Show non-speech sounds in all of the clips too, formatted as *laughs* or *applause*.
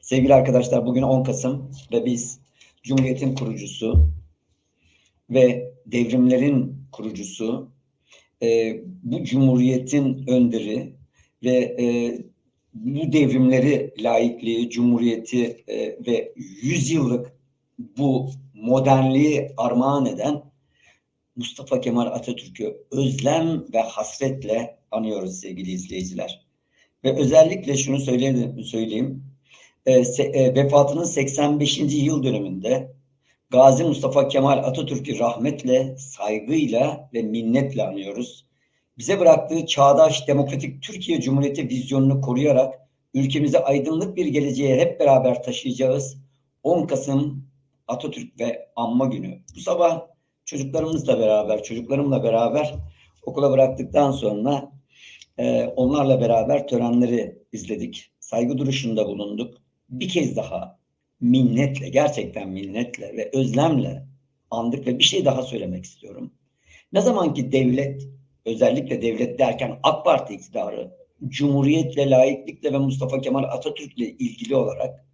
Sevgili arkadaşlar bugün 10 Kasım ve biz Cumhuriyet'in kurucusu ve devrimlerin kurucusu, e, bu Cumhuriyet'in önderi ve e, bu devrimleri, laikliği, Cumhuriyet'i e, ve 100 yıllık bu modernliği armağan eden Mustafa Kemal Atatürk'ü özlem ve hasretle anıyoruz sevgili izleyiciler. Ve özellikle şunu söyleyeyim, söyleyeyim e, e, vefatının 85. yıl dönümünde Gazi Mustafa Kemal Atatürk'ü rahmetle, saygıyla ve minnetle anıyoruz. Bize bıraktığı çağdaş, demokratik Türkiye Cumhuriyeti vizyonunu koruyarak ülkemizi aydınlık bir geleceğe hep beraber taşıyacağız. 10 Kasım Atatürk ve Anma Günü. Bu sabah çocuklarımızla beraber, çocuklarımla beraber okula bıraktıktan sonra e, onlarla beraber törenleri izledik. Saygı duruşunda bulunduk. Bir kez daha minnetle, gerçekten minnetle ve özlemle andık ve bir şey daha söylemek istiyorum. Ne zaman ki devlet, özellikle devlet derken AK Parti iktidarı, Cumhuriyetle, laiklikle ve Mustafa Kemal Atatürk'le ilgili olarak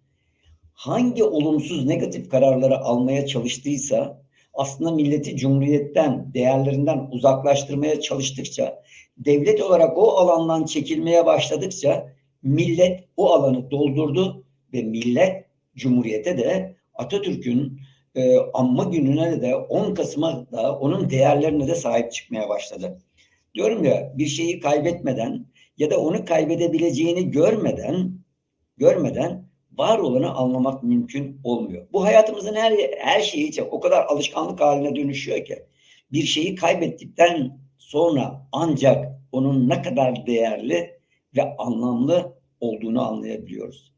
hangi olumsuz, negatif kararları almaya çalıştıysa aslında milleti cumhuriyetten, değerlerinden uzaklaştırmaya çalıştıkça, devlet olarak o alandan çekilmeye başladıkça millet o alanı doldurdu ve millet cumhuriyete de Atatürk'ün e, anma gününe de 10 Kasım'a da onun değerlerine de sahip çıkmaya başladı. Diyorum ya bir şeyi kaybetmeden ya da onu kaybedebileceğini görmeden görmeden var olanı anlamak mümkün olmuyor. Bu hayatımızın her her şeyi için o kadar alışkanlık haline dönüşüyor ki bir şeyi kaybettikten sonra ancak onun ne kadar değerli ve anlamlı olduğunu anlayabiliyoruz.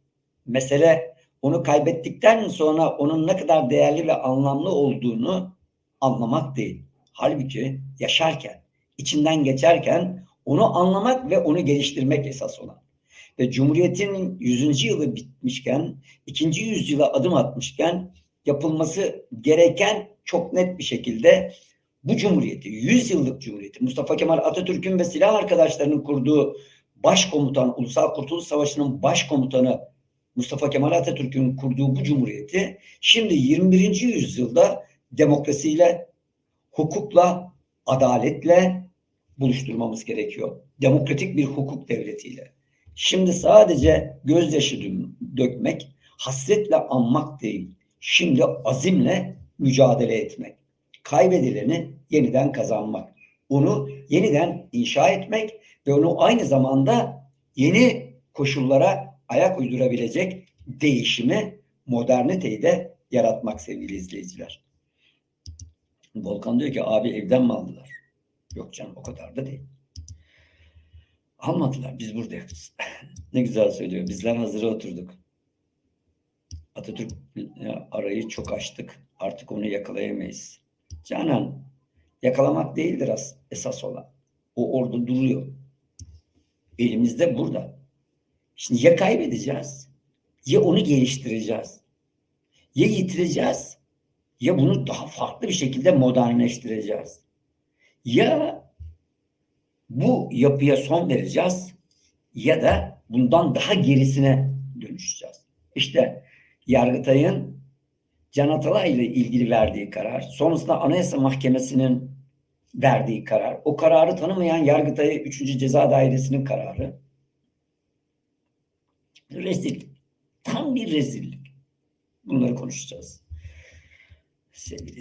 Mesele onu kaybettikten sonra onun ne kadar değerli ve anlamlı olduğunu anlamak değil. Halbuki yaşarken, içinden geçerken onu anlamak ve onu geliştirmek esas olan. Ve Cumhuriyet'in 100. yılı bitmişken, 2. yüzyıla adım atmışken yapılması gereken çok net bir şekilde bu Cumhuriyeti, 100 yıllık Cumhuriyeti, Mustafa Kemal Atatürk'ün ve silah arkadaşlarının kurduğu başkomutan, Ulusal Kurtuluş Savaşı'nın başkomutanı Mustafa Kemal Atatürk'ün kurduğu bu cumhuriyeti şimdi 21. yüzyılda demokrasiyle, hukukla, adaletle buluşturmamız gerekiyor. Demokratik bir hukuk devletiyle. Şimdi sadece gözyaşı dökmek, hasretle anmak değil. Şimdi azimle mücadele etmek. Kaybedileni yeniden kazanmak. Onu yeniden inşa etmek ve onu aynı zamanda yeni koşullara ayak uydurabilecek değişimi, moderniteyi de yaratmak sevgili izleyiciler. Volkan diyor ki abi evden mi aldılar? Yok canım o kadar da değil. Almadılar biz buradayız. *laughs* ne güzel söylüyor. Bizler hazıra oturduk. Atatürk arayı çok açtık. Artık onu yakalayamayız. Canan yakalamak değildir as esas olan. O orada duruyor. Elimizde burada. Şimdi ya kaybedeceğiz ya onu geliştireceğiz. Ya yitireceğiz ya bunu daha farklı bir şekilde modernleştireceğiz. Ya bu yapıya son vereceğiz ya da bundan daha gerisine dönüşeceğiz. İşte Yargıtay'ın Can Atalay ile ilgili verdiği karar, sonrasında Anayasa Mahkemesi'nin verdiği karar, o kararı tanımayan Yargıtay 3. Ceza Dairesi'nin kararı, rezil. Tam bir rezillik. Bunları konuşacağız. Sevgili